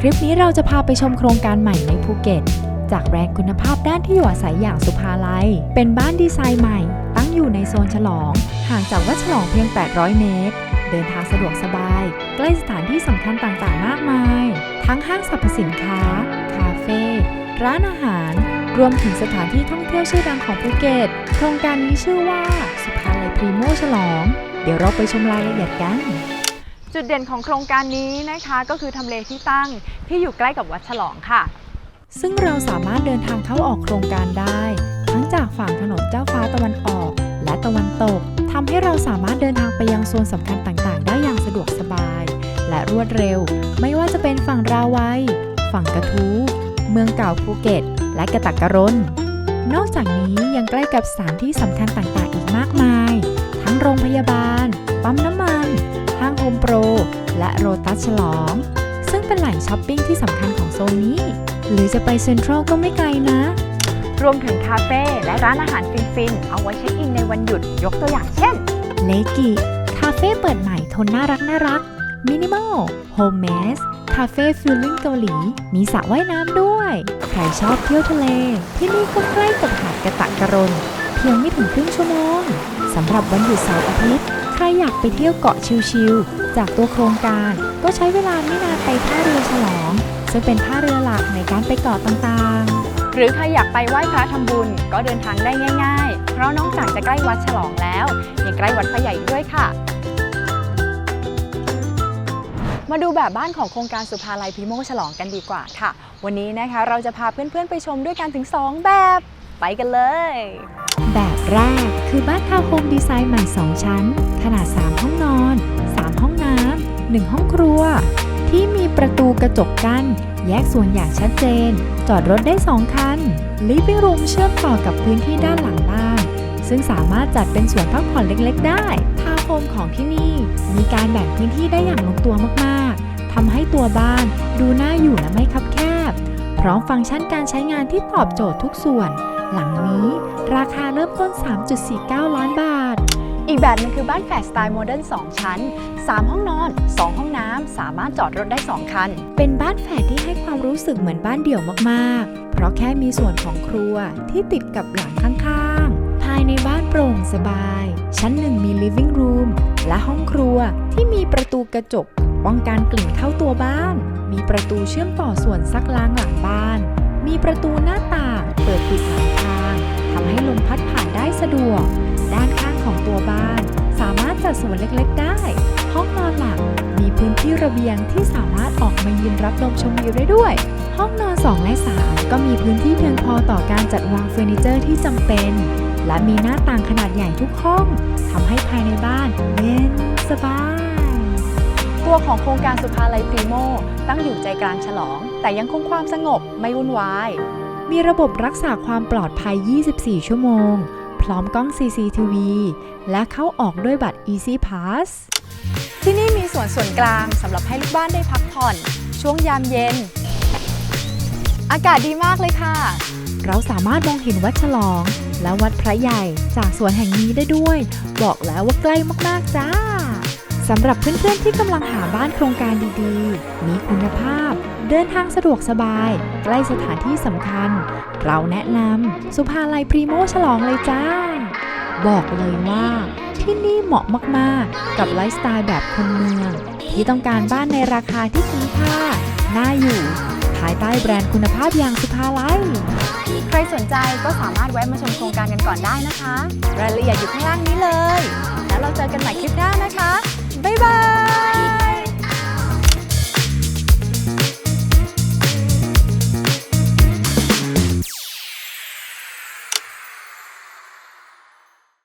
คลิปนี้เราจะพาไปชมโครงการใหม่ในภูเก็ต จากแบรนด์คุณภาพด้านที่อยู่อาศัยอย่างสุภาลัย เป็นบ้านดีไซน์ใหม่ ตั้งอยู่ในโซนฉลอง ห่างจากวัดฉลองเพียง 800 เมตร เดินทางสะดวกสบาย ใกล้สถานที่สำคัญต่างๆ มากมาย ทั้งห้างสรรพสินค้า คาเฟ่ ร้านอาหาร รวมถึงสถานที่ท่องเที่ยวชื่อดังของภูเก็ต โครงการนี้ชื่อว่าสุภาลัยพรีโมฉลอง เดี๋ยวเราไปชมรายละเอียดกัน จุดเด่นของโครงการนี้นะคะ ก็คือทำเลที่ตั้งที่อยู่ใกล้กับวัดฉลองค่ะ ซึ่งเราสามารถเดินทางเข้าออกโครงการได้ ทั้งจากฝั่งถนนเจ้าฟ้าตะวันออก และตะวันตกทำให้เราสามารถเดินทางไปยังโซนสำคัญต่างๆ ได้อย่างสะดวกสบาย และรวดเร็ว ไม่ว่าจะเป็นฝั่งราวัย ฝั่งกระทู้เมืองเก่าภูเก็ต และกระตักกะรนนอกจากนี้ยังใกล้กับสถานที่สำคัญต่างๆ อีกมากมาย ทั้งโรงพยาบาล โรตัสฉลอง ซึ่งเป็นแหล่งช้อปปิ้งที่สำคัญของโซนนี้ หรือจะไปเซ็นทรัลก็ไม่ไกลนะ รวมถึงคาเฟ่และร้านอาหารฟินๆ เอาไว้เช็คอินในวันหยุดยกตัวอย่างเช่น เลกิคาเฟ่เปิดใหม่ทนน่ารักน่ารักมินิมอลโฮมเมสคาเฟ่ฟิลลิ่งเกาหลี มีสระว่ายน้ำด้วย ใครชอบเที่ยวทะเล ที่นี่ก็ใกล้กับหาดกระตะกระรน เพียงไม่ถึงครึ่งชั่วโมงสำหรับวันหยุดเสาร์อาทิตย์ใครอยากไปเที่ยวเกาะชิลๆ จากตัวโครงการ ก็ใช้เวลาไม่นานไปท่าเรือฉลอง ซึ่งเป็นท่าเรือหลักในการไปเกาะต่างๆ หรือใครอยากไปไหว้พระทำบุญ ก็เดินทางได้ง่าย ๆ เพราะนอกจากจะใกล้วัดฉลองแล้วยังใกล้วัดพระใหญ่ด้วยค่ะ มาดูแบบบ้านของโครงการสุภาลัยพิโมกฉลองกันดีกว่าค่ะ วันนี้นะคะเราจะพาเพื่อนๆไปชมด้วยกันถึง 2 แบบ ไปกันเลย แบบแรกคือบ้านทาวน์โฮมดีไซน์ใหม่ 2 ชั้น ขนาด 3 ห้องนอน 3 ห้องน้ำ1ห้องครัว ที่มีประตูกระจกกั้น แยกส่วนอย่างชัดเจน จอดรถได้ 2 คัน Living Room เชื่อมต่อกับพื้นที่ด้านหลังบ้าน ซึ่งสามารถจัดเป็นสวนพักผ่อนเล็ก ๆ ได้ทาวน์โฮมของที่นี่ มีการแบ่งพื้นที่ได้อย่างลงตัวมากๆทำให้ตัวบ้านดูน่าอยู่และไม่คับแคบพร้อมฟังก์ชันการใช้งานที่ตอบโจทย์ทุกส่วน หลังนี้ราคาเริ่มต้น 3.49 ล้านบาท อีกแบบหนึงคือบ้านแฝดสไตล์โมเดิร์น2ชั้น 3 ห้องนอน 2 ห้องน้ำ สามารถจอดรถได้ 2 คัน เป็นบ้านแฝดที่ให้ความรู้สึกเหมือนบ้านเดี่ยวมากๆ เพราะแค่มีส่วนของครัวที่ติดกับหลังข้างๆ ภายในบ้านโปร่งสบาย ชั้นหนึ่งมี living room และห้องครัวที่มีประตูกระจกป้องกันกลิ่นเข้าตัวบ้าน มีประตูเชื่อมต่อส่วนซักล้างหลังบ้าน มีประตูหน้าต่างเปิดหลังทางทำให้ลมพัดผ่านได้สะดวก ด้านข้างของตัวบ้าน สามารถจัดสวนเล็กๆ ได้ ห้องนอนหลักมีพื้นที่ระเบียงที่สามารถออกมายืนรับลมชมวิวได้ด้วย ห้องนอน 2 และ 3 ก็มีพื้นที่เพียงพอต่อการจัดวางเฟอร์นิเจอร์ที่จำเป็น และมีหน้าต่างขนาดใหญ่ทุกห้องทำให้ภายในบ้านเย็นสบายตัวของโครงการสุภาลัยพรีโมตั้งอยู่ใจกลางฉลอง แต่ยังคงความสงบไม่วุ่นวาย มีระบบรักษาความปลอดภัย 24 ชั่วโมง พร้อมกล้อง CCTV และเข้าออกด้วยบัตร Easy Pass ที่นี่มีสวนส่วนกลางสำหรับให้ลูกบ้านได้พักผ่อน ช่วงยามเย็น อากาศดีมากเลยค่ะ เราสามารถมองเห็นวัดฉลอง และวัดพระใหญ่จากสวนแห่งนี้ได้ด้วย บอกแล้วว่าใกล้มากๆจ้า สำหรับเพื่อนๆที่กำลังหาบ้านโครงการดีๆ มีคุณภาพ เดินทางสะดวกสบาย ใกล้สถานที่สำคัญ เราแนะนำสุภาลัยพรีโมฉลองเลยจ้า บอกเลยว่าที่นี่เหมาะมากๆ กับไลฟ์สไตล์แบบคนเมือง ที่ต้องการบ้านในราคาที่คุ้มค่า น่าอยู่ ภายใต้แบรนด์คุณภาพอย่างสุภาลัย ใครสนใจก็สามารถแวะมาชมโครงการกันก่อนได้นะคะ รายละเอียดอยู่ข้างล่างนี้เลย แล้วเราเจอกันใหม่คลิปหน้านะคะ บ๊ายบาย